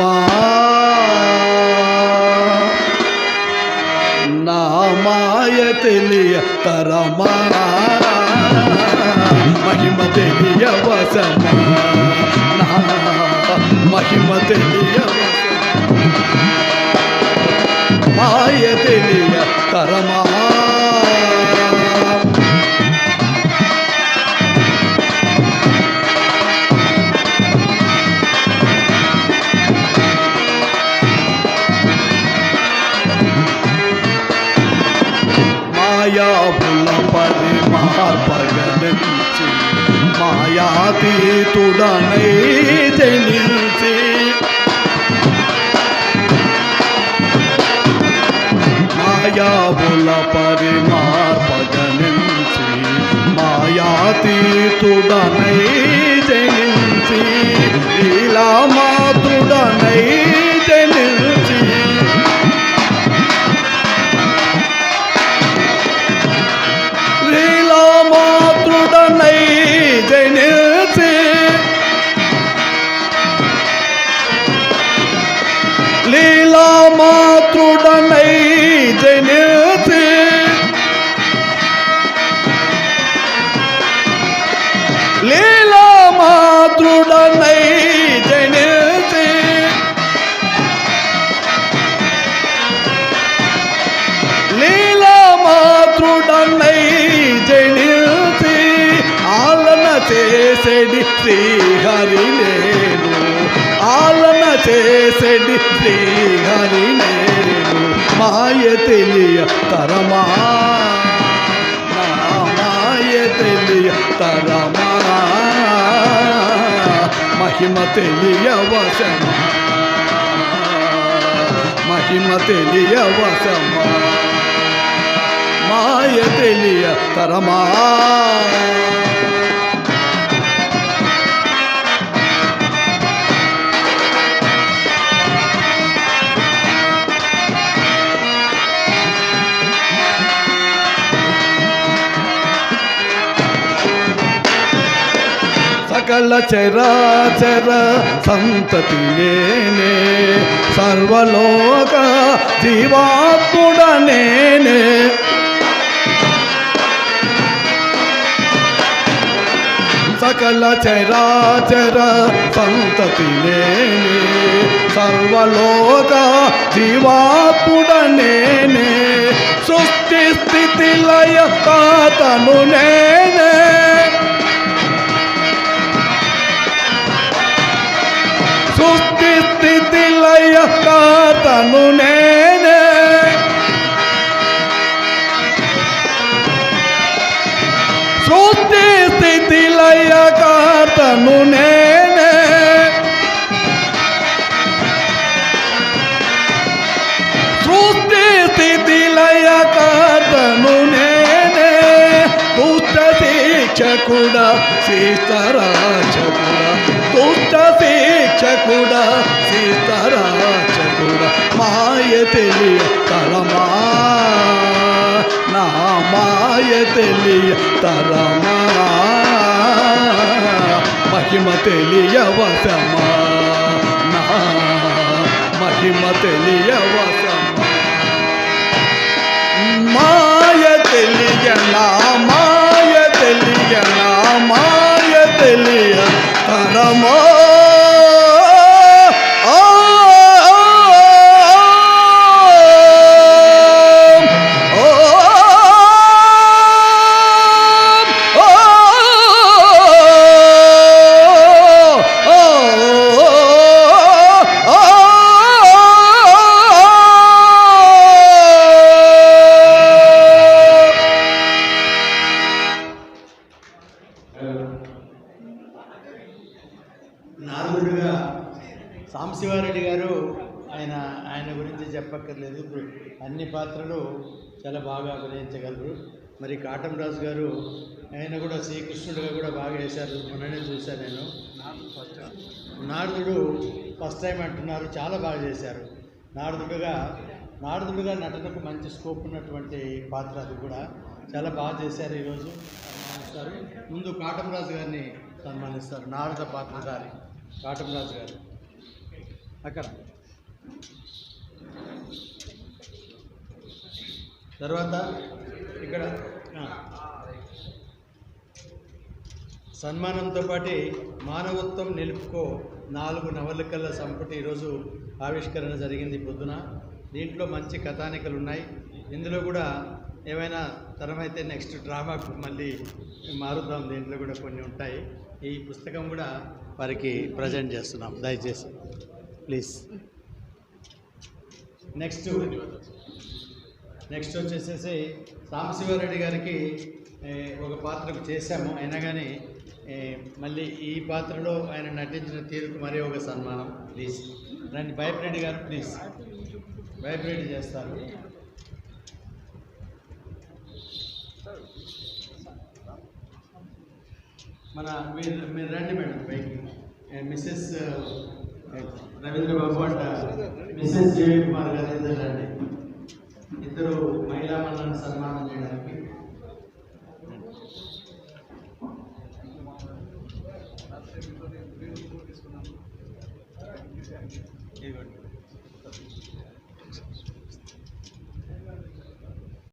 తరమా నా తెలియ తరమా మహిమ తెలియ వసమా మహిమ తెలియ మాయ తెలియ తరమా మాయాబుల పరిమార్పగలించి మాయాతీతుడనై జనించి. మాయాబుల పరిమార్పగలించి మాయాతీతుడనై జనించి. లీలామాతుడనై జనించి చేసేడి శ్రీహరి నేను. ఆలన చేసేడి శ్రీహరి నేను. మాయ తెలియ తరమా. మాయ తెలియ తరమా. మహిమ తెలియ వసమా మహిమ తెలియ వసమా మాయ తెలియ తరమా. సకల చరాచర సంతతి నేనే సర్వలోక జీవాత్ముడ నేనే. సకల చరాచర సంతతి నేనే సర్వలోక జీవాత్ముడ నేనే. సృష్టి స్థితి లయ తాతను నేనే. సృష్టి స్థితి లయ తాతను నేనే శిక్షకుడ సీతరాచకుడ దుష్ట శిక్షకుడ సీతరాచకుడ మాయ తెలియ తరమా నా మాయ తెలియ తరమా మహిమ తెలియ వసమా నా మహిమ తెలియ నారదుడుగా సాంశివారెడ్డి గారు ఆయన ఆయన గురించి చెప్పక్కర్లేదు. ఇప్పుడు అన్ని పాత్రలు చాలా బాగా అభినయించగలరు. మరి కాటం రాజు గారు ఆయన కూడా శ్రీకృష్ణుడిగా కూడా బాగా వేశారు. మొన్ననే చూశాను నేను. నారదుడు ఫస్ట్ టైం అంటున్నారు. చాలా బాగా చేశారు. నారదుడుగా నారదుడుగా నటనకు మంచి స్కోప్ ఉన్నటువంటి పాత్ర అది కూడా. చాలా బాగా చేశారు ఈరోజు. ముందు కాటం రాజు గారిని సన్మానిస్తారు. నారద పాత్రధారి. కాటంరాజు గారు. అక్కడ. తర్వాత ఇక్కడ సన్మానంతో పాటు మానవత్వం నిలుపుకో నాలుగు నవలికల సంపుటి ఈరోజు ఆవిష్కరణ జరిగింది పొద్దున. దీంట్లో మంచి కథానికలు ఉన్నాయి. ఇందులో కూడా ఏమైనా తరమైతే నెక్స్ట్ డ్రామాకు మళ్ళీ మారుద్దాం. దీంట్లో కూడా కొన్ని ఉంటాయి. ఈ పుస్తకం కూడా వారికి ప్రజెంట్ చేస్తున్నాం. దయచేసి ప్లీజ్. నెక్స్ట్. నెక్స్ట్ వచ్చేసేసి సాంబశివారెడ్డి గారికి ఒక పాత్రకు చేశాము. అయినా కానీ మళ్ళీ ఈ పాత్రలో ఆయన నటించిన తీరుకు మరీ ఒక సన్మానం. ప్లీజ్. రండి బైప్రెడ్డి గారు ప్లీజ్. బైప్రెడ్డి చేస్తారు. మన మీరు మీరు రండి మేడం పైకి. మిస్సెస్ రవీంద్రబాబు రవీంద్ర బాబు అంట మిస్సెస్ జేవి కుమార్ గారు ఇద్దరు రండి. ఇద్దరు మహిళా మన్నలను సన్మానం చేయడానికి. ఇదిగోండి.